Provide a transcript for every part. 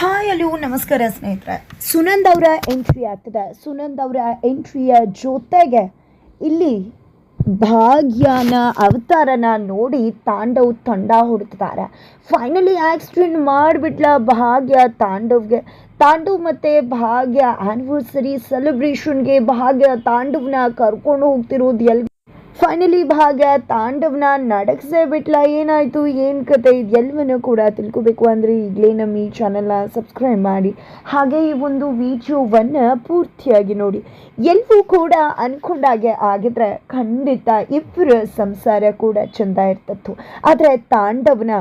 Hi ಅಲ್ಲೂ ನಮಸ್ಕಾರ ಸ್ನೇಹಿತರೆ. ಸುನಂದ್ ಅವರ ಎಂಟ್ರಿ ಆಗ್ತದೆ. ಸುನಂದ್ ಅವರ ಎಂಟ್ರಿಯ ಜೊತೆಗೆ ಇಲ್ಲಿ ಭಾಗ್ಯನ ಅವತಾರನ ನೋಡಿ ತಾಂಡವ್ ತಂಡ ಹುಡುಕ್ತಾರೆ ಫೈನಲಿ ಆಕ್ಸಿಡೆಂಟ್ ಮಾಡಿಬಿಟ್ಲ ಭಾಗ್ಯ ತಾಂಡವ್ಗೆ. ತಾಂಡವ್ ಮತ್ತು ಭಾಗ್ಯ ಆ್ಯನಿವರ್ಸರಿ ಸೆಲೆಬ್ರೇಷನ್ಗೆ ಭಾಗ್ಯ ತಾಂಡವ್ನ ಕರ್ಕೊಂಡು ಹೋಗ್ತಿರೋದು ಎಲ್ಲಿ ಫೈನಲಿ ಭಾಗ್ಯ ತಾಂಡವ್ನ ನಡಗಿಸೇ ಬಿಟ್ಲ. ಏನಾಯಿತು? ಏನು ಕತೆ? ಎಲ್ಲವನ್ನು ಕೂಡ ತಿಳ್ಕೊಬೇಕು ಅಂದರೆ ಈಗಲೇ ನಮ್ಮ ಈ ಚಾನಲ್ನ ಸಬ್ಸ್ಕ್ರೈಬ್ ಮಾಡಿ. ಹಾಗೆ ಈ ಒಂದು ವಿಡಿಯೋವನ್ನು ಪೂರ್ತಿಯಾಗಿ ನೋಡಿ. ಎಲ್ಲವೂ ಕೂಡ ಅಂದ್ಕೊಂಡಾಗೆ ಆಗಿದ್ರೆ ಖಂಡಿತ ಇಬ್ಬರ ಸಂಸಾರ ಕೂಡ ಚೆಂದ ಇರ್ತಿತ್ತು. ಆದರೆ ತಾಂಡವ್ನ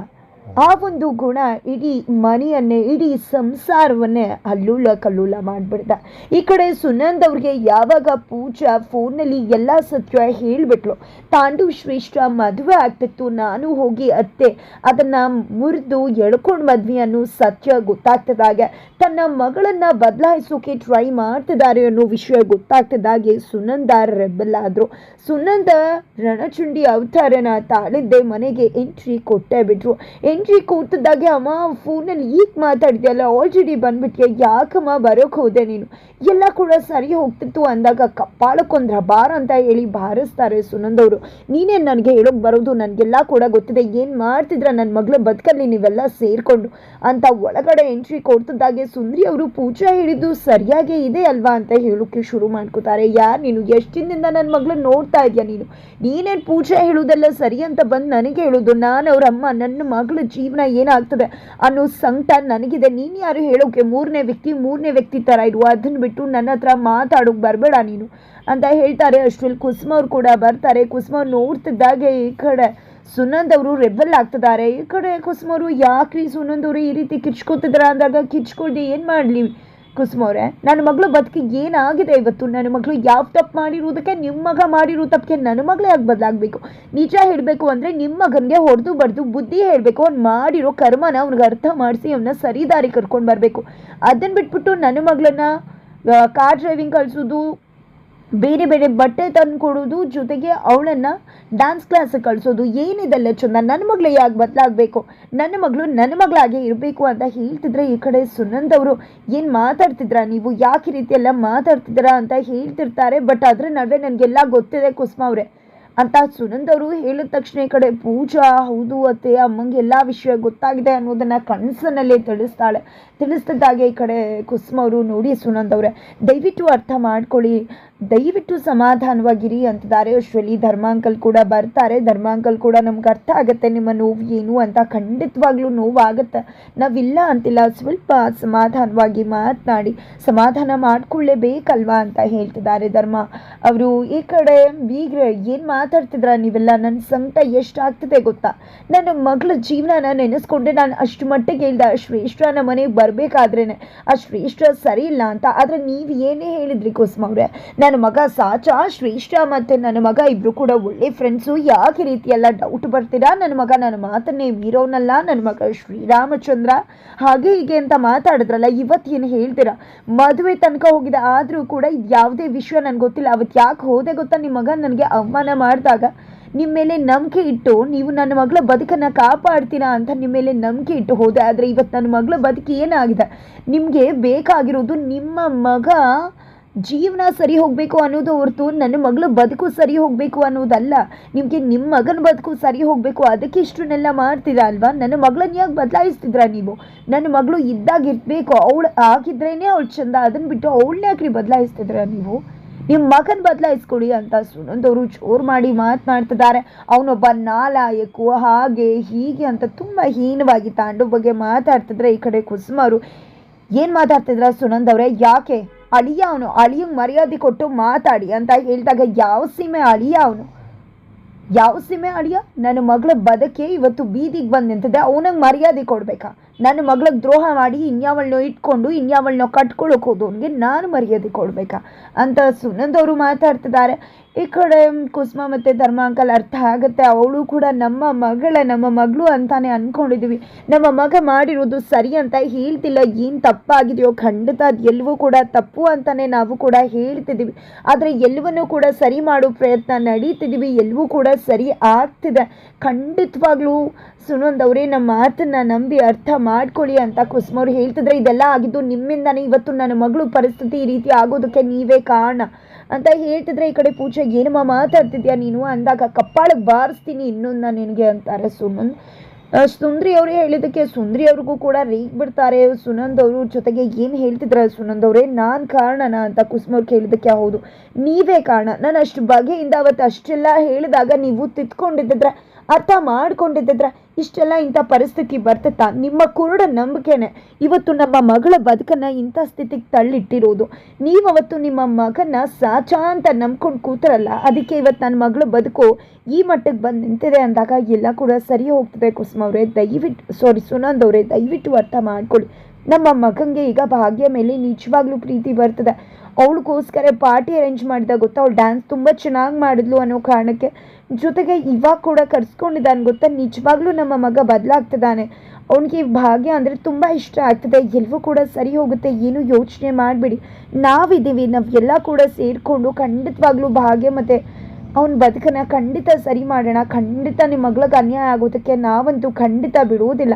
ಆ ಒಂದು ಗುಣ ಇಡೀ ಮನೆಯನ್ನೇ, ಇಡೀ ಸಂಸಾರವನ್ನೇ ಅಲ್ಲೂಲ ಕಲ್ಲೂಲ ಮಾಡಿಬಿಡ್ದ ಈ ಕಡೆ ಸುನಂದ್ ಅವ್ರಿಗೆ ಯಾವಾಗ ಪೂಜಾ ಫೋನಲ್ಲಿ ಎಲ್ಲ ಸತ್ಯ ಹೇಳಿಬಿಟ್ಲು. ತಾಂಡು ಶ್ರೇಷ್ಠ, ಮದುವೆ ಆಗ್ತಿತ್ತು. ನಾನು ಹೋಗಿ ಅತ್ತೆ, ಅದನ್ನು ಮುರಿದು ಎಳ್ಕೊಂಡು ಮದ್ವಿ ಅನ್ನೋ ಸತ್ಯ ಗೊತ್ತಾಗ್ತದಾಗೆ ತನ್ನ ಮಗಳನ್ನ ಬದಲಾಯಿಸೋಕೆ ಟ್ರೈ ಮಾಡ್ತಿದ್ದಾರೆ ಅನ್ನೋ ವಿಷಯ ಗೊತ್ತಾಗ್ತದಾಗೆ ಸುನಂದ ರೆಬಲ್ ಆದ್ರು. ಸುನಂದ ರಣಚುಂಡಿ ಅವತಾರನ ತಾಳಿದ್ದೆ ಮನೆಗೆ ಎಂಟ್ರಿ ಕೊಟ್ಟೇ ಬಿಟ್ರು. ಎಂಟ್ರಿ ಕೂತಿದ್ದಾಗೆ ಅಮ್ಮ ಫೋನಲ್ಲಿ ಈಗ ಮಾತಾಡ್ತೀಯಲ್ಲ ಆಲ್ರೆಡಿ ಬಂದ್ಬಿಟ್ಯ ಯಾಕಮ್ಮ ಬರೋಕೆ ಹೋದೆ ನೀನು? ಎಲ್ಲ ಕೂಡ ಸರಿ ಹೋಗ್ತಿತ್ತು ಅಂದಾಗ ಕಪ್ಪಾಳಕ್ಕೊಂದ್ರ ಬಾರ ಅಂತ ಹೇಳಿ ಬಾರಿಸ್ತಾರೆ ಸುನಂದವರು ನೀನೇ ನನಗೆ ಹೇಳೋಕೆ ಬರೋದು ನನಗೆಲ್ಲ ಕೂಡ ಗೊತ್ತಿದೆ. ಏನು ಮಾಡ್ತಿದ್ರ ನನ್ನ ಮಗಳ ಬದುಕಲ್ಲಿ ನೀವೆಲ್ಲ ಸೇರಿಕೊಂಡು? ಅಂತ ಒಳಗಡೆ ಎಂಟ್ರಿ ಕೊಡ್ತಿದ್ದಾಗೆ ಸುಂದ್ರಿ ಅವರು ಪೂಜಾ ಹೇಳಿದ್ದು ಸರಿಯಾಗೇ ಇದೆ ಅಲ್ವಾ ಅಂತ ಹೇಳೋಕೆ ಶುರು ಮಾಡ್ಕೋತಾರೆ. ಯಾರು ನೀನು? ಎಷ್ಟು ದಿನದಿಂದ ನನ್ನ ಮಗಳನ್ನ ನೋಡ್ತಾ ಇದೆಯಾ ನೀನು? ನೀನೇನು ಪೂಜಾ ಹೇಳೋದೆಲ್ಲ ಸರಿ ಅಂತ ಬಂದು ನನಗೆ ಹೇಳೋದು. ನಾನು ಅವ್ರ ಅಮ್ಮ, ನನ್ನ ಮಗಳ ಜೀವನ ಏನಾಗ್ತದೆ ಅನ್ನೋ ಸಂಕಟ ನನಗಿದೆ. ನೀನು ಯಾರು ಹೇಳೋಕೆ? ಮೂರನೇ ವ್ಯಕ್ತಿ ಮೂರನೇ ವ್ಯಕ್ತಿ ಥರ ಇರುವ ಅದನ್ನ ಬಿಟ್ಟು ನನ್ನ ಹತ್ರ ಮಾತಾಡೋಕೆ ಬರಬೇಡ ನೀನು ಅಂತ ಹೇಳ್ತಾರೆ ಅಷ್ಟರಲ್ಲಿ ಕುಸುಮ ಅವ್ರು ಕೂಡ ಬರ್ತಾರೆ. ಕುಸುಮ ಅವ್ರು ನೋಡ್ತಿದ್ದಾಗೆ ಈ ಕಡೆ ಸುನಂದ್ ಅವರು ರೆಬಲ್ ಆಗ್ತಿದ್ದಾರೆ. ಈ ಕಡೆ ಕುಸುಮ ಅವರು, ಯಾಕ್ರಿ ಸುನಂದ್ ಅವರು ಈ ರೀತಿ ಕಿಚ್ಕೋತಿದ್ರ ಅಂದಾಗ ಕಿಚ್ಕೊಳ್ದೆ ಏನು ಮಾಡಲಿ? ಕುಸುಮ ಅವರೇ, ನನ್ನ ಮಗಳು ಬದುಕಿಗೆ ಏನಾಗಿದೆ ಇವತ್ತು? ನನ್ನ ಮಗಳು ಯಾವ ತಪ್ಪು ಮಾಡಿರೋದಕ್ಕೆ ನಿಮ್ಮ ಮಗ ಮಾಡಿರೋ ತಪ್ಪಿಗೆ ನನ್ನ ಮಗಳೇ ಆಗಿ ಬದಲಾಗಬೇಕು? ನಿಜ ಹೇಳಬೇಕು ಅಂದರೆ ನಿಮ್ಮ ಮಗನಿಗೆ ಹೊಡೆದು ಬಡ್ದು ಬುದ್ಧಿ ಹೇಳಬೇಕು, ಅವ್ನು ಮಾಡಿರೋ ಕರ್ಮನ ಅವ್ನಿಗೆ ಅರ್ಥ ಮಾಡಿಸಿ ಅವನ್ನ ಸರಿದಾರಿ ಕರ್ಕೊಂಡು ಬರಬೇಕು. ಅದನ್ನು ಬಿಟ್ಬಿಟ್ಟು ನನ್ನ ಮಗಳನ್ನ ಕಾರ್ ಡ್ರೈವಿಂಗ್ ಕಳಿಸೋದು ಬೇರೆ ಬೇರೆ ಬಟ್ಟೆ ತಂದು ಕೊಡೋದು ಜೊತೆಗೆ ಅವಳನ್ನು ಡ್ಯಾನ್ಸ್ ಕ್ಲಾಸಿಗೆ ಕಳಿಸೋದು ಏನಿದೆಲ್ಲ ಚಂದ, ನನ್ನ ಮಗಳು ಯಾಕೆ ಬದಲಾಗಬೇಕು? ನನ್ನ ಮಗಳು ನನ್ನ ಮಗಳಾಗೆ ಇರಬೇಕು ಅಂತ ಹೇಳ್ತಿದ್ರೆ ಈ ಕಡೆ ಸುನಂದ್ ಅವರು, ಏನು ಮಾತಾಡ್ತಿದ್ರಾ ನೀವು? ಯಾಕೆ ಈ ರೀತಿ ಎಲ್ಲ ಮಾತಾಡ್ತಿದ್ದೀರಾ? ಅಂತ ಹೇಳ್ತಿರ್ತಾರೆ ಬಟ್ ಅದ್ರ ನಡುವೆ ನನಗೆಲ್ಲ ಗೊತ್ತಿದೆ ಕುಸುಮ ಅವರೇ. ಅಂತ ಸುನಂದ್ ಅವರು ಹೇಳಿದ ತಕ್ಷಣ ಈ ಕಡೆ ಪೂಜಾ, ಹೌದು, ಅತ್ತೆ, ಅಮ್ಮಂಗೆ ಎಲ್ಲ ವಿಷಯ ಗೊತ್ತಾಗಿದೆ ಅನ್ನೋದನ್ನು ಕನಸನ್ನಲ್ಲೇ ತಿಳಿಸ್ತಾಳೆ. ತಿಳಿಸ್ತಿದ್ದಾಗೆ ಈ ಕಡೆ ಕುಸುಮ ಅವರು ನೋಡಿ ಸುನಂದ್ ಅವರೇ, ದಯವಿಟ್ಟು ಅರ್ಥ ಮಾಡ್ಕೊಳ್ಳಿ. ದಯವಿಟ್ಟು ಸಮಾಧಾನವಾಗಿರಿ ಅಂತಿದ್ದಾರೆ. ಅಷ್ಟರಲ್ಲಿ ಧರ್ಮಾಂಕಲ್ ಕೂಡ ಬರ್ತಾರೆ. ಧರ್ಮಾಂಕಲ್ ಕೂಡ ನಮ್ಗೆ ಅರ್ಥ ಆಗುತ್ತೆ. ನಿಮ್ಮ ನೋವು ಏನು ಅಂತ ಖಂಡಿತವಾಗ್ಲೂ ನೋವಾಗುತ್ತೆ. ನಾವಿಲ್ಲ ಅಂತಿಲ್ಲ. ಸ್ವಲ್ಪ ಸಮಾಧಾನವಾಗಿ ಮಾತನಾಡಿ. ಸಮಾಧಾನ ಮಾಡ್ಕೊಳ್ಳೇಬೇಕಲ್ವಾ ಅಂತ ಹೇಳ್ತಿದ್ದಾರೆ ಧರ್ಮ ಅವರು. ಈ ಕಡೆ ಬೀಗ್ರೆ, ಏನು ಮಾತಾಡ್ತಿದ್ರ ನೀವೆಲ್ಲ? ನನ್ನ ಸಂಕಟ ಎಷ್ಟಾಗ್ತಿದೆ ಗೊತ್ತಾ? ನನ್ನ ಮಗಳ ಜೀವನನ ನೆನೆಸ್ಕೊಂಡೆ ನಾನು ಅಷ್ಟು ಮಟ್ಟಿಗೆ ಹೇಳ್ದೆ ಶ್ರೇಷ್ಠ ನಮ್ಮ ಮನೆಗೆ ಬರಬೇಕಾದ್ರೇನೆ. ಆ ಶ್ರೇಷ್ಠ ಸರಿ ಇಲ್ಲ ಅಂತ. ಆದರೆ ನೀವು ಏನೇ ಹೇಳಿದ್ರಿ ಕುಸುಮ ಅವ್ರೆ? ನನ್ನ ಮಗ ಸಾಚ, ಶ್ರೇಷ್ಠ ಮತ್ತು ನನ್ನ ಮಗ ಇಬ್ಬರು ಕೂಡ ಒಳ್ಳೆ ಫ್ರೆಂಡ್ಸು ಯಾಕೆ ರೀತಿಯೆಲ್ಲ ಡೌಟ್ ಬರ್ತೀರಾ? ನನ್ನ ಮಗ ನನ್ನ ಮಾತನ್ನೇ ಮೀರೋನಲ್ಲ. ನನ್ನ ಮಗ ಶ್ರೀರಾಮಚಂದ್ರ. ಹಾಗೆ ಹೀಗೆ ಅಂತ ಮಾತಾಡಿದ್ರಲ್ಲ ಇವತ್ತೇನು ಹೇಳ್ತೀರಾ? ಮದುವೆ ತನಕ ಹೋಗಿದೆ ಆದರೂ ಕೂಡ ಇದು ಯಾವುದೇ ವಿಷಯ ನನಗೆ ಗೊತ್ತಿಲ್ಲ. ಅವತ್ತು ಯಾಕೆ ಹೋದೆ ಗೊತ್ತಾ? ನಿಮ್ಮ ಮಗ ನನಗೆ ಅವಮಾನ ಮಾಡಿದಾಗ ನಿಮ್ಮ ಮೇಲೆ ನಂಬಿಕೆ ಇಟ್ಟು ನೀವು ನನ್ನ ಮಗಳ ಬದುಕನ್ನು ಕಾಪಾಡ್ತೀರಾ ಅಂತ ನಿಮ್ಮ ಮೇಲೆ ನಂಬಿಕೆ ಇಟ್ಟು ಹೋದೆ. ಆದರೆ ಇವತ್ತು ನನ್ನ ಮಗಳ ಬದುಕು ಏನಾಗಿದೆ? ನಿಮಗೆ ಬೇಕಾಗಿರೋದು ನಿಮ್ಮ ಮಗ ಜೀವನ ಸರಿ ಹೋಗಬೇಕು ಅನ್ನೋದು ಹೊರತು ನನ್ನ ಮಗಳು ಬದುಕು ಸರಿ ಹೋಗಬೇಕು ಅನ್ನೋದಲ್ಲ. ನಿಮಗೆ ನಿಮ್ಮ ಮಗನ ಬದುಕು ಸರಿ ಹೋಗಬೇಕು, ಅದಕ್ಕೆ ಇಷ್ಟನ್ನೆಲ್ಲ ಮಾಡ್ತೀರಾ ಅಲ್ವಾ? ನನ್ನ ಮಗಳನ್ನ ಯಾಕೆ ಬದಲಾಯಿಸ್ತಿದ್ರ ನೀವು? ನನ್ನ ಮಗಳು ಇದ್ದಾಗ ಇರಬೇಕು, ಅವಳು ಆಗಿದ್ರೇನೆ ಅವಳು ಚಂದ ಅದನ್ನು ಬಿಟ್ಟು ಅವಳನ್ನ ಯಾಕ್ರಿ ಬದಲಾಯಿಸ್ತಿದ್ರ ನೀವು? ನಿಮ್ಮ ಮಗನ ಬದಲಾಯಿಸ್ಕೊಡಿ ಅಂತ ಸುನಂದವರು ಜೋರು ಮಾಡಿ ಮಾತನಾಡ್ತಿದ್ದಾರೆ ಅವನೊಬ್ಬ ನಾಲಾಯಕು, ಹಾಗೆ ಹೀಗೆ ಅಂತ ತುಂಬ ಹೀನವಾಗಿ ತಾಂಡು ಬಗ್ಗೆ ಮಾತಾಡ್ತಿದ್ರೆ ಈ ಕಡೆ ಕುಸುಮ ಅವರು ಏನು ಮಾತಾಡ್ತಿದ್ರ ಸುನಂದ್ ಅವರೇ? ಯಾಕೆ? ಅಳಿಯ ಅವನು ಅಳಿಯಂಗೆ ಮರ್ಯಾದೆ ಕೊಟ್ಟು ಮಾತಾಡಿ ಅಂತ ಹೇಳಿದಾಗ ಯಾವ ಸೀಮೆ ಅಳಿಯ ಅವನು ಯಾವ ಸೀಮೆ ಅಳಿಯ? ನನ್ನ ಮಗಳ ಬದಕೆ ಇವತ್ತು ಬೀದಿಗೆ ಬಂದು ನಿಂತಿದೆ, ಅವನಿಗೆ ಮರ್ಯಾದೆ ಕೊಡಬೇಕಾ? ನನ್ನ ಮಗಳಿಗೆ ದ್ರೋಹ ಮಾಡಿ ಇನ್ಯಾವಳನ್ನ ಇಟ್ಕೊಂಡು ಇನ್ಯಾವಳನ್ನ ಕಟ್ಕೊಳ್ಳೋಕೆ ಹೋದವನಿಗೆ ನಾನು ಮರ್ಯಾದೆ ಕೊಡಬೇಕಾ? ಅಂತ ಸುನಂದ್ ಅವರು ಮಾತಾಡ್ತಿದ್ದಾರೆ. ಈ ಕಡೆ ಕುಸುಮ ಮತ್ತು ಧರ್ಮಾಂಕಲ್ ಅರ್ಥ ಆಗುತ್ತೆ. ಅವಳು ಕೂಡ ನಮ್ಮ ಮಗಳ, ನಮ್ಮ ಮಗಳು ಅಂತಾನೆ ಅಂದ್ಕೊಂಡಿದ್ದೀವಿ ನಮ್ಮ ಮಗ ಮಾಡಿರೋದು ಸರಿ ಅಂತ ಹೇಳ್ತಿಲ್ಲ. ಏನು ತಪ್ಪಾಗಿದೆಯೋ, ಖಂಡಿತ ಅದು ಎಲ್ಲವೂ ಕೂಡ ತಪ್ಪು ಅಂತಾನೆ ನಾವು ಕೂಡ ಹೇಳ್ತಿದ್ದೀವಿ ಆದರೆ ಎಲ್ಲವನ್ನೂ ಕೂಡ ಸರಿ ಮಾಡೋ ಪ್ರಯತ್ನ ನಡೀತಿದ್ದೀವಿ ಎಲ್ಲವೂ ಕೂಡ ಸರಿ ಆಗ್ತಿದೆ. ಖಂಡಿತವಾಗ್ಲೂ ಸುನಂದ್ ಅವರೇ ನಮ್ಮ ಮಾತನ್ನು ನಂಬಿ ಅರ್ಥ ಮಾಡ್ಕೊಳ್ಳಿ ಅಂತ ಕುಸುಮವ್ರು ಹೇಳ್ತಿದ್ರೆ ಇದೆಲ್ಲ ಆಗಿದ್ದು ನಿಮ್ಮಿಂದಾನೇ ಇವತ್ತು ನನ್ನ ಮಗಳು ಪರಿಸ್ಥಿತಿ ಈ ರೀತಿ ಆಗೋದಕ್ಕೆ ನೀವೇ ಕಾರಣ ಅಂತ ಹೇಳ್ತಿದ್ರೆ ಈ ಕಡೆ ಪೂಜೆ ಏನಮ್ಮ ಮಾತಾಡ್ತಿದ್ಯಾ ನೀನು? ಅಂದಾಗ ಕಪ್ಪಾಳಕ್ಕೆ ಬಾರಿಸ್ತೀನಿ ಇನ್ನೊಂದು ನಿನಗೆ ಅಂತಾರೆ ಸುಮನ್. ಸುಂದ್ರಿ ಅವರು ಹೇಳಿದ್ದಕ್ಕೆ ಸುಂದ್ರಿ ಅವ್ರಿಗೂ ಕೂಡ ರೀಗ್ ಬಿಡ್ತಾರೆ. ಸುನಂದ್ ಅವರು ಜೊತೆಗೆ ಏನು ಹೇಳ್ತಿದ್ರ ಸುನಂದ್ ಅವರೇ? ನಾನು ಕಾರಣನ ಅಂತ ಕುಸುಮವ್ರು ಕೇಳಿದ್ದಕ್ಕೆ ಹೌದು. ನೀವೇ ಕಾರಣ. ನಾನು ಅಷ್ಟು ಬಗೆಯಿಂದ ಅವತ್ತು ಅಷ್ಟೆಲ್ಲ ಹೇಳಿದಾಗ ನೀವು ತಿತ್ಕೊಂಡಿದ್ದಿದ್ರೆ ಅರ್ಥ ಮಾಡ್ಕೊಂಡಿದ್ದಿದ್ರೆ ಇಷ್ಟೆಲ್ಲ ಇಂಥ ಪರಿಸ್ಥಿತಿ ಬರ್ತಿತ್ತಾ ನಿಮ್ಮ ಕುರುಡ ನಂಬಿಕೆನೆ ಇವತ್ತು ನಮ್ಮ ಮಗಳ ಬದುಕನ್ನು ಇಂಥ ಸ್ಥಿತಿಗೆ ತಳ್ಳಿಟ್ಟಿರೋದು. ನೀವು ಅವತ್ತು ನಿಮ್ಮ ಮಗನ ಸಾಚಾ ಅಂತ ನಂಬ್ಕೊಂಡು ಕೂತರಲ್ಲ, ಅದಕ್ಕೆ ಇವತ್ತು ನನ್ನ ಮಗಳ ಬದುಕು ಈ ಮಟ್ಟಕ್ಕೆ ಬಂದು ನಿಂತಿದೆ ಅಂದಾಗ ಎಲ್ಲ ಕೂಡ ಸರಿ ಹೋಗ್ತದೆ ಕುಸುಮ ಅವರೇ. ದಯವಿಟ್ಟು ಸಾರಿ ಸುನಂದ್ ಅವರೇ, ದಯವಿಟ್ಟು ಅರ್ಥ ಮಾಡ್ಕೊಳ್ಳಿ. ನಮ್ಮ ಮಗಂಗೆ ಈಗ ಭಾಗ್ಯ ಮೇಲೆ ನಿಜವಾಗ್ಲೂ ಪ್ರೀತಿ ಬರ್ತದೆ. ಅವಳಿಗೋಸ್ಕರ ಪಾರ್ಟಿ ಅರೇಂಜ್ ಮಾಡಿದ ಗೊತ್ತಾ? ಅವಳು ಡ್ಯಾನ್ಸ್ ತುಂಬ ಚೆನ್ನಾಗಿ ಮಾಡಿದ್ಲು ಅನ್ನೋ ಕಾರಣಕ್ಕೆ ಜೊತೆಗೆ ಇವಾಗ ಕೂಡ ಕರ್ಸ್ಕೊಂಡಿದ್ದಾನೆ ಗೊತ್ತಾ? ನಿಜವಾಗ್ಲೂ ನಮ್ಮ ಮಗ ಬದಲಾಗ್ತಿದ್ದಾನೆ. ಅವನಿಗೆ ಭಾಗ್ಯ ಅಂದರೆ ತುಂಬ ಇಷ್ಟ ಆಗ್ತದೆ. ಎಲ್ಲವೂ ಕೂಡ ಸರಿ ಹೋಗುತ್ತೆ. ಏನು ಯೋಚನೆ ಮಾಡಬೇಡಿ. ನಾವಿದ್ದೀವಿ. ನಾವೆಲ್ಲ ಕೂಡ ಸೇರಿಕೊಂಡು ಖಂಡಿತವಾಗ್ಲೂ ಭಾಗ್ಯ ಮತ್ತು ಅವನ ಬದುಕನ್ನ ಖಂಡಿತ ಸರಿ ಮಾಡೋಣ, ಖಂಡಿತ ನಿಮ್ಮ ಮಗಳಿಗೆ ಅನ್ಯಾಯ ಆಗೋದಕ್ಕೆ ನಾವಂತೂ ಖಂಡಿತ ಬಿಡುವುದಿಲ್ಲ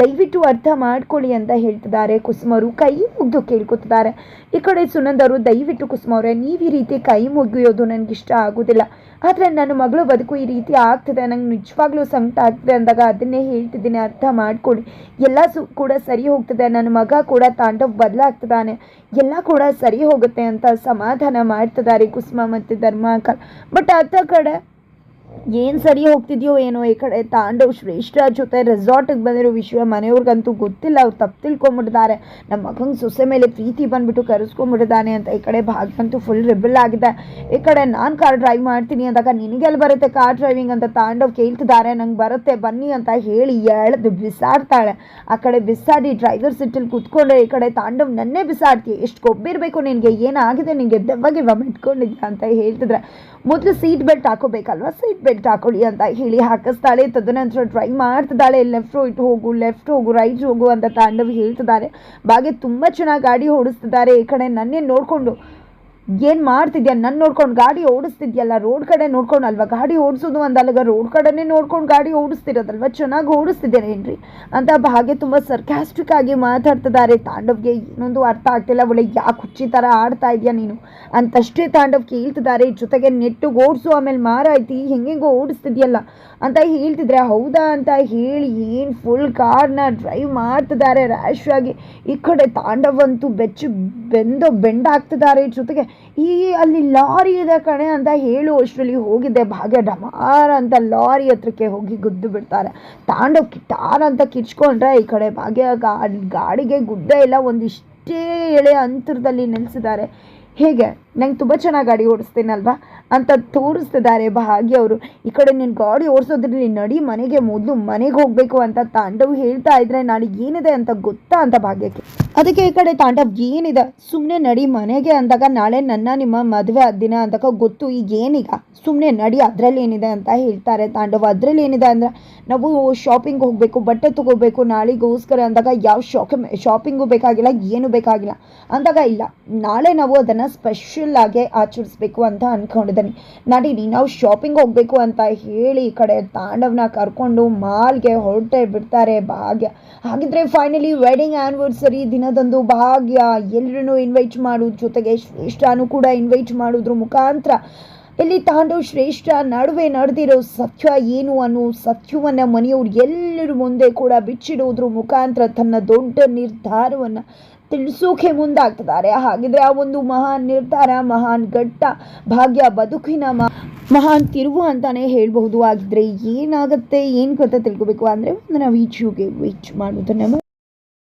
ದಯವಿಟ್ಟು ಅರ್ಥ ಮಾಡ್ಕೊಳ್ಳಿ ಅಂತ ಹೇಳ್ತಿದ್ದಾರೆ ಕುಸುಮರು, ಕೈ ಮುಗ್ದು ಕೇಳ್ಕೊತಿದ್ದಾರೆ. ಈ ಕಡೆ ಸುನಂದ್ ಅವರು ದಯವಿಟ್ಟು ಕುಸುಮ ಅವರೇ, ನೀವು ಈ ರೀತಿ ಕೈ ಮುಗಿಯೋದು ನನಗೆ ಇಷ್ಟ ಆಗೋದಿಲ್ಲ. ಆದರೆ ನನ್ನ ಮಗಳು ಬದುಕು ಈ ರೀತಿ ಆಗ್ತದೆ, ನಂಗೆ ನಿಜವಾಗ್ಲೂ ಸಂಕಟ ಆಗ್ತದೆ ಅಂದಾಗ ಅದನ್ನೇ ಹೇಳ್ತಿದ್ದೀನಿ, ಅರ್ಥ ಮಾಡ್ಕೊಳ್ಳಿ. ಎಲ್ಲ ಸು ಕೂಡ ಸರಿ ಹೋಗ್ತದೆ ನನ್ನ ಮಗ ಕೂಡ ತಾಂಡವ್ ಬದಲಾಗ್ತದಾನೆ ಎಲ್ಲ ಕೂಡ ಸರಿ ಹೋಗುತ್ತೆ ಅಂತ ಸಮಾಧಾನ ಮಾಡ್ತಿದ್ದಾರೆ ಕುಸುಮ ಮತ್ತು ಧರ್ಮಾಕರ್. ಬಟ್ ಅತ್ತ ಕಡೆ ಏನು ಸರಿ ಹೋಗ್ತಿದ್ಯೋ ಏನೋ ಈ ಕಡೆ ತಾಂಡವ್ ಶ್ರೇಷ್ಠ ಜೊತೆ ರೆಸಾರ್ಟಿಗೆ ಬಂದಿರೋ ವಿಷಯ ಮನೆಯವ್ರಿಗಂತೂ ಗೊತ್ತಿಲ್ಲ, ಅವ್ರು ತಪ್ಪು ತಿಳ್ಕೊಂಬಿಟ್ಟಿದ್ದಾರೆ. ನಮ್ಮ ಮಗಂಗೆ ಸೊಸೆ ಮೇಲೆ ಪ್ರೀತಿ ಬಂದ್ಬಿಟ್ಟು ಕರೆಸ್ಕೊಂಬಿಟ್ಟಿದ್ದಾನೆ ಅಂತ ಈ ಕಡೆ ಭಾಗ್ಯ ಅಂತೂ ಫುಲ್ ರಿಬಲ್ ಆಗಿದೆ. ಈ ಕಡೆ ನಾನು ಕಾರ್ ಡ್ರೈವ್ ಮಾಡ್ತೀನಿ ಅಂದಾಗ ನಿನಗೆಲ್ಲಿ ಬರುತ್ತೆ ಕಾರ್ ಡ್ರೈವಿಂಗ್ ಅಂತ ತಾಂಡವ್ ಕೇಳ್ತಿದ್ದಾರೆ, ನಂಗೆ ಬರುತ್ತೆ, ಬನ್ನಿ ಅಂತ ಹೇಳಿ ಎಳೆದು ಬಿಸಾಡ್ತಾಳೆ. ಆ ಕಡೆ ಬಿಸಾಡಿ ಡ್ರೈವರ್ ಸೀಟಲ್ಲಿ ಕೂತ್ಕೊಂಡ್ರೆ ಈ ಕಡೆ ತಾಂಡವ್ ನನ್ನೇ ಬಿಸಾಡ್ತೀಯ, ಎಷ್ಟು ಕೊಬ್ಬಿರಬೇಕು ನಿನಗೆ, ಏನಾಗಿದೆ ನಿನಗೆ ದೆವ್ವಗೆ ಇಟ್ಕೊಂಡಿದ್ಯಾ ಅಂತ ಹೇಳ್ತಿದ್ರೆ. ಮೊದಲು ಸೀಟ್ ಬೆಲ್ಟ್ ಹಾಕೋಬೇಕಲ್ವಾ? ಸೀಟ್ ಬೆಲ್ಟ್ ಹಾಕೊಳ್ಳಿ ಅಂತ ಹೇಳಿ ಹಾಕಿಸ್ತಾಳೆ. ತದನಂತರ ಟ್ರೈ ಮಾಡ್ತಿದ್ದಾಳೆ. ಲೆಫ್ಟ್ ರೈಟ್ ಹೋಗು ಲೆಫ್ಟ್ ಹೋಗು ರೈಟ್ ಹೋಗು ಅಂತ ತಾಂಡವ್ ಹೇಳ್ತಿದ್ದಾರೆ. ಬಾಗೆ ತುಂಬ ಚೆನ್ನಾಗಿ ಗಾಡಿ ಓಡಿಸ್ತಿದ್ದಾರೆ. ಈ ಕಡೆ ನನ್ನೇ ನೋಡಿಕೊಂಡು ಏನು ಮಾಡ್ತಿದ್ಯಾ? ನನ್ನ ನೋಡ್ಕೊಂಡು ಗಾಡಿ ಓಡಿಸ್ತಿದ್ಯಲ್ಲ, ರೋಡ್ ಕಡೆ ನೋಡ್ಕೊಂಡು ಅಲ್ವಾ? ಗಾಡಿ ಓಡಿಸೋದು ಅಂದಲ್ಗ ರೋಡ್ ಕಡೆನೇ ನೋಡ್ಕೊಂಡು ಗಾಡಿ ಓಡಿಸ್ತಿರೋದಲ್ವ? ಚೆನ್ನಾಗಿ ಓಡಿಸ್ತಿದ್ದೇನೆ ಏನ್ರಿ ಅಂತ ಹಾಗೆ ತುಂಬ ಸರ್ಕ್ಯಾಸ್ಟಿಕ್ ಆಗಿ ಮಾತಾಡ್ತಿದ್ದಾರೆ ತಾಂಡವ್ಗೆ ಏನೊಂದು ಅರ್ಥ ಆಗ್ತಿಲ್ಲ. ಒಳ್ಳೆ ಯಾಕೆ ಹುಚ್ಚಿ ಥರ ಆಡ್ತಾ ಇದೆಯಾ ನೀನು? ಅಂತಷ್ಟೇ ತಾಂಡವ್ ಕೇಳ್ತಿದ್ದಾರೆ ಜೊತೆಗೆ ನೆಟ್ಟಿಗೆ ಓಡಿಸು, ಆಮೇಲೆ ಮಾರಾಯ್ತಿ, ಹೆಂಗೆಂಗೋ ಓಡಿಸ್ತಿದ್ಯಲ್ಲ ಅಂತ ಹೇಳ್ತಿದ್ರೆ, ಹೌದಾ? ಅಂತ ಹೇಳಿ ಏನು ಫುಲ್ ಕಾರ್ನ ಡ್ರೈವ್ ಮಾಡ್ತಿದ್ದಾರೆ ರ್ಯಾಶ್ ಆಗಿ ಈ ಕಡೆ ತಾಂಡವ್ ಅಂತೂ ಬೆಚ್ಚು ಬೆಂದು ಬೆಂಡಾಗ್ತಿದ್ದಾರೆ ಜೊತೆಗೆ ಈ ಅಲ್ಲಿ ಲಾರಿ ಇದೆ ಕಣೆ ಅಂತ ಹೇಳುವಷ್ಟರಲ್ಲಿ ಹೋಗಿದ್ದೆ ಭಾಗ್ಯ ಡಮಾರ್ ಅಂತ ಲಾರಿ ಹತ್ರಕ್ಕೆ ಹೋಗಿ ಗುದ್ದು ಬಿಡ್ತಾರೆ. ತಾಂಡವ್ ಕಿಟಾರ್ ಅಂತ ಕಿಚ್ಕೊಂಡ್ರೆ ಈ ಕಡೆ ಭಾಗ್ಯ ಗಾಡಿ ಗಾಡಿಗೆ ಗುಡ್ಡ ಇಲ್ಲ, ಒಂದಿಷ್ಟೇ ಎಳೆ ಅಂತರದಲ್ಲಿ ನಿಲ್ಲಿಸಿದ್ದಾರೆ ಹೇಗೆ? ನಂಗೆ ತುಂಬ ಚೆನ್ನಾಗಿ ಗಾಡಿ ಓಡಿಸ್ತೀನಲ್ವಾ? ಅಂತ ತೋರಿಸ್ತಿದ್ದಾರೆ. ಭಾಗ್ಯ ಅವರು, ಈ ಕಡೆ ನೀನು ಗಾಡಿ ಓಡಿಸೋದ್ರಲ್ಲಿ ನಡಿ, ಮನೆಗೆ ಮೊದಲು ಮನೆಗೆ ಹೋಗಬೇಕು ಅಂತ ತಾಂಡವ್ ಹೇಳ್ತಾ ಇದ್ರೆ ನಾಳೆ ಏನಿದೆ ಅಂತ ಗೊತ್ತಾ? ಅಂತ ಭಾಗ್ಯಕ್ಕೆ. ಅದಕ್ಕೆ ಈ ಕಡೆ ತಾಂಡವ್ ಏನಿದೆ? ಸುಮ್ಮನೆ ನಡಿ ಮನೆಗೆ ಅಂದಾಗ ನಾಳೆ ನನ್ನ ನಿಮ್ಮ ಮದುವೆ ದಿನ ಅಂದಾಗ ಗೊತ್ತು, ಈಗ ಏನೀಗ? ಸುಮ್ಮನೆ ನಡಿ, ಅದರಲ್ಲಿ ಏನಿದೆ ಅಂತ ಹೇಳ್ತಾರೆ ತಾಂಡವ್. ಅದರಲ್ಲಿ ಏನಿದೆ ಅಂದ್ರೆ, ನಾವು ಶಾಪಿಂಗ್ ಹೋಗಬೇಕು, ಬಟ್ಟೆ ತಗೋಬೇಕು, ನಾಳೆಗೋಸ್ಕರ ಅಂದಾಗ ಯಾವ ಶಾಕ್ ಶಾಪಿಂಗು ಬೇಕಾಗಿಲ್ಲ, ಏನು ಬೇಕಾಗಿಲ್ಲ. ಅಂದಾಗ ಇಲ್ಲ, ನಾಳೆ ನಾವು ಅದನ್ನು ಸ್ಪೆಷಲ್ ಆಗಿ ಆಚರಿಸ್ಬೇಕು ಅಂತ ಅಂದ್ಕೊಂಡಿದ್ದೀನಿ ನಡೀರಿ ನಾವು ಶಾಪಿಂಗ್ ಹೋಗಬೇಕು ಅಂತ ಹೇಳಿ ಈ ಕಡೆ ತಾಂಡವ್ನ ಕರ್ಕೊಂಡು ಮಾಲ್ಗೆ ಹೊರಟೆ ಬಿಡ್ತಾರೆ ಭಾಗ್ಯ. ಹಾಗಿದ್ರೆ ಫೈನಲಿ ವೆಡ್ಡಿಂಗ್ ಆ್ಯನಿವರ್ಸರಿ ದಿನದಂದು ಭಾಗ್ಯ ಎಲ್ಲರನ್ನೂ ಇನ್ವೈಟ್ ಮಾಡೋದ್ರ ಜೊತೆಗೆ ಶ್ರೇಷ್ಠನೂ ಕೂಡ ಇನ್ವೈಟ್ ಮಾಡೋದ್ರ ಮುಖಾಂತರ. ಇಲ್ಲಿ ತಾಂಡವ್ ಶ್ರೇಷ್ಠ ನಡುವೆ ನಡೆದಿರೋ ಸತ್ಯ ಏನು ಅನ್ನೋ ಸತ್ಯವನ್ನು ಮನೆಯವ್ರು ಎಲ್ಲರ ಮುಂದೆ ಕೂಡ ಬಿಚ್ಚಿಡೋದ್ರ ಮುಖಾಂತರ ತನ್ನ ದೊಡ್ಡ ನಿರ್ಧಾರವನ್ನು ತಿಳಿಸೋಕೆ ಮುಂದಾಗ್ತಿದ್ದಾರೆ. ಹಾಗಿದ್ರೆ ಆ ಒಂದು ಮಹಾನ್ ನಿರ್ಧಾರ, ಮಹಾನ್ ಘಟ್ಟ, ಭಾಗ್ಯ, ಬದುಕಿನ ಮಹಾನ್ ತಿರುವು ಅಂತಾನೆ ಹೇಳಬಹುದು. ಆಗಿದ್ರೆ ಏನಾಗುತ್ತೆ, ಏನು ಕಥೆ ತಿಳ್ಕೊಬೇಕು ಅಂದರೆ ನಾವು ಈಚುಗೆ ವೀಚ್ ಮಾಡೋದನ್ನ